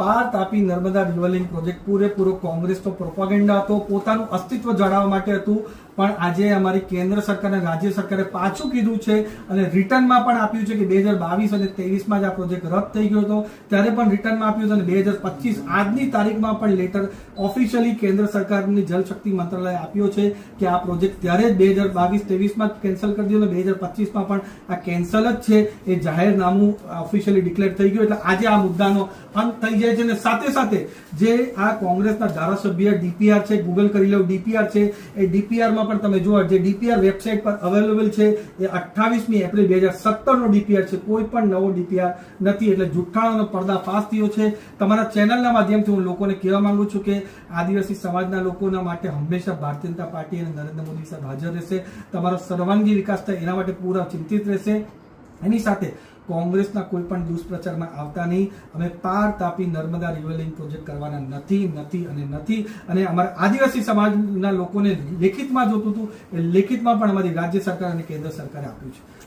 પાર તાપી નર્મદા રિવરલિંગ પ્રોજેક્ટ પૂરેપૂરો કોંગ્રેસનો પ્રોપાગેન્ડા હતો. પોતાનું અસ્તિત્વ જાળવવા માટે હતું. પણ આજે અમારી કેન્દ્ર સરકાર અને રાજ્ય સરકારે પાછું કીધું છે અને રિટર્નમાં પણ આપ્યું છે કે બે હજાર બાવીસ અને ત્રેવીસમાં જ આ પ્રોજેક્ટ રદ થઈ ગયો હતો. ત્યારે પણ રિટર્નમાં આપ્યું હતું અને બે હજાર પચીસ આજની તારીખમાં પણ લેટર ઓફિશિયલી કેન્દ્ર સરકારની જલશક્તિ મંત્રાલય આપ્યો છે કે આ પ્રોજેક્ટ ત્યારે જ બે હજાર બાવીસ, ત્રેવીસમાં કેન્સલ કરી દીધો અને બે હજાર પચીસમાં પણ આ કેન્સલ જ છે. એ જાહેરનામું ઓફિશિયલી ડિક્લેર થઈ ગયું. એટલે આજે આ મુદ્દાનો અંત થઈ જાય છે અને સાથે સાથે જે આ કોંગ્રેસના ધારાસભ્ય ડીપીઆર છે ગૂગલ કરી લો, ડીપીઆર છે. એ ડીપીઆરમાં પણ તમે જુઓ જે ડીપીઆર વેબસાઇટ પર અવેલેબલ છે, એ અઠ્ઠાવીસમી એપ્રિલ બે હજાર સત્તરનો ડીપીઆર છે. કોઈ પણ નવો ડીપીઆર નથી. એટલે જુઠ્ઠાણાનો પર્દાફાશ થયો છે. તમારા ચેનલના માધ્યમથી હું લોકોને કહેવા માંગુ છું કે આદિવાસી સમાજના લોકોના માટે હંમેશા ભારતીય જનતા પાર્ટી અને નરેન્દ્ર મોદી સાહેબ હાજર રહેશે. તમારો સર્વાંગી વિકાસ થાય એના માટે પૂરા ચિંતિત રહેશે. એની સાથે કોંગ્રેસના કોઈ પણ દુષ્પ્રચારમાં આવતા નહીં. અમે પાર તાપી નર્મદા રિવરલિંક પ્રોજેક્ટ કરવાના નથી નથી અને નથી. અને અમારા આદિવાસી સમાજના લોકોને લેખિતમાં જોતું હતું એ લેખિતમાં પણ અમારી રાજ્ય સરકાર અને કેન્દ્ર સરકારે આપ્યું છે.